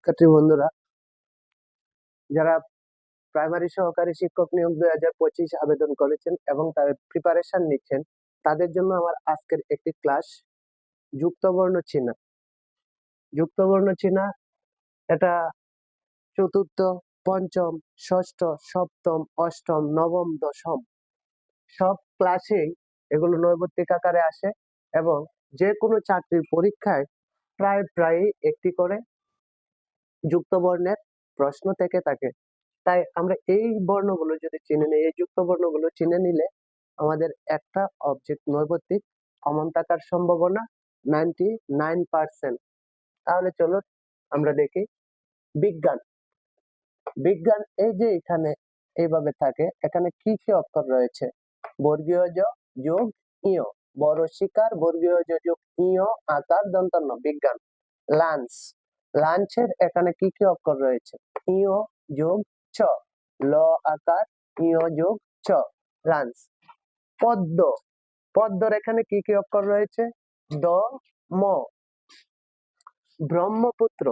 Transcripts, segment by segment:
শিক্ষার্থী বন্ধুরা, যারা প্রাইমারি সহকারী শিক্ষক নিয়োগ দুই হাজার পঁচিশ আবেদন করেছেন এবং তার প্রিপারেশন নিচ্ছেন, তাদের জন্য আমার আজকের একটি ক্লাস যুক্তবর্ণ চিহ্ন। যুক্তবর্ণ চিহ্ন, এটা চতুর্থ, পঞ্চম, ষষ্ঠ, সপ্তম, অষ্টম, নবম, দশম। সব ক্লাসেই এগুলো নৈবত্তিক আকারে আসে এবং যে কোনো চাকরির পরীক্ষায় প্রায় প্রায়ই একটি করে যুক্ত বর্ণের প্রশ্ন থেকে থাকে। তাই আমরা এই বর্ণগুলো যদি চিনে নিই, এই যুক্ত বর্ণগুলো চিনে নিলে আমাদের একটা অবজেক্ট নৈবত্তিক কমন থাকার সম্ভাবনা নাইনটি নাইন পার্সেন্ট তাহলে চলো আমরা দেখি বিজ্ঞান। বিজ্ঞান এই যে এখানে এইভাবে থাকে, এখানে কি কি অক্ষর রয়েছে? বর্গীয় যোগ, ইয়। বড় শিকার, বর্গীয় যোগ, ইয়, আকার, দন্তন্য। বিজ্ঞান। লাঞ্চ লাঞ্চের এখানে কি কি অক্ষর রয়েছে? ইয় যোগ ছ ল আকার, ইয় যোগ ছ লাঞ্চ। পদ্ম, পদ্মর এখানে কি কি অক্ষর রয়েছে? দ, ম। ব্রহ্মপুত্র,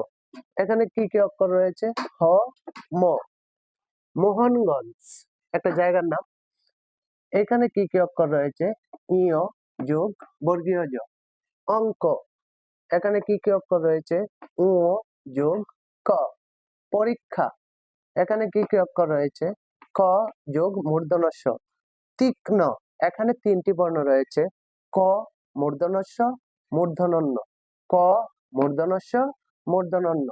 এখানে কি কি অক্ষর রয়েছে? হ, ম। মোহনগঞ্জ, একটা জায়গার নাম। এখানে কি কি অক্ষর রয়েছে? ইয় যোগ, বর্গীয় জ অঙ্ক এখানে কি কি অক্ষর রয়েছে? উ যোগ ক। পরীক্ষা। এখানে কি কি অক্ষর রয়েছে? ক, যোগ মূর্ধনস্য তীক্ষ্ণ। এখানে তিনটি বর্ণ রয়েছে। ক মূর্ধনস্য মূর্ধনন্য। ক মূর্ধনস্য মূর্ধনন্য।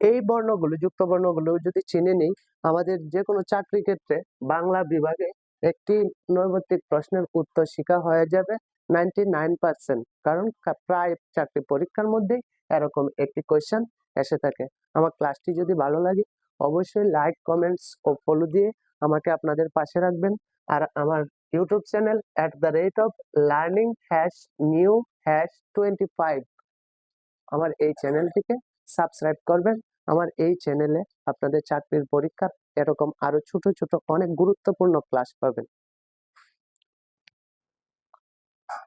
এই বর্ণগুলো, যুক্ত বর্ণগুলো যদি চিনে নিই, আমাদের যে কোনো চাকরি ক্ষেত্রে বাংলা বিভাগে একটি নৈবত্তিক প্রশ্নের উত্তর শিখা হয়ে যাবে। নাইনটি নাইন পার্সেন্ট কারণ প্রায় চাকরি পরীক্ষার মধ্যে এরকম একটি কোয়েশ্চেন এসে থাকে। আমার ক্লাসটি যদি ভালো লাগে, অবশ্যই লাইক কমেন্টস ও ফলো দিয়ে আমাকে আপনাদের পাশে রাখবেন। আর আমার YouTube channel at the rate of learning hash new hash twenty five আমার এই চ্যানেলটিকে সাবস্ক্রাইব করবেন। আমার এই চ্যানেলে আপনাদের চাকরির পরীক্ষা এরকম আরও ছোট ছোট, অনেক গুরুত্বপূর্ণ ক্লাস পাবেন।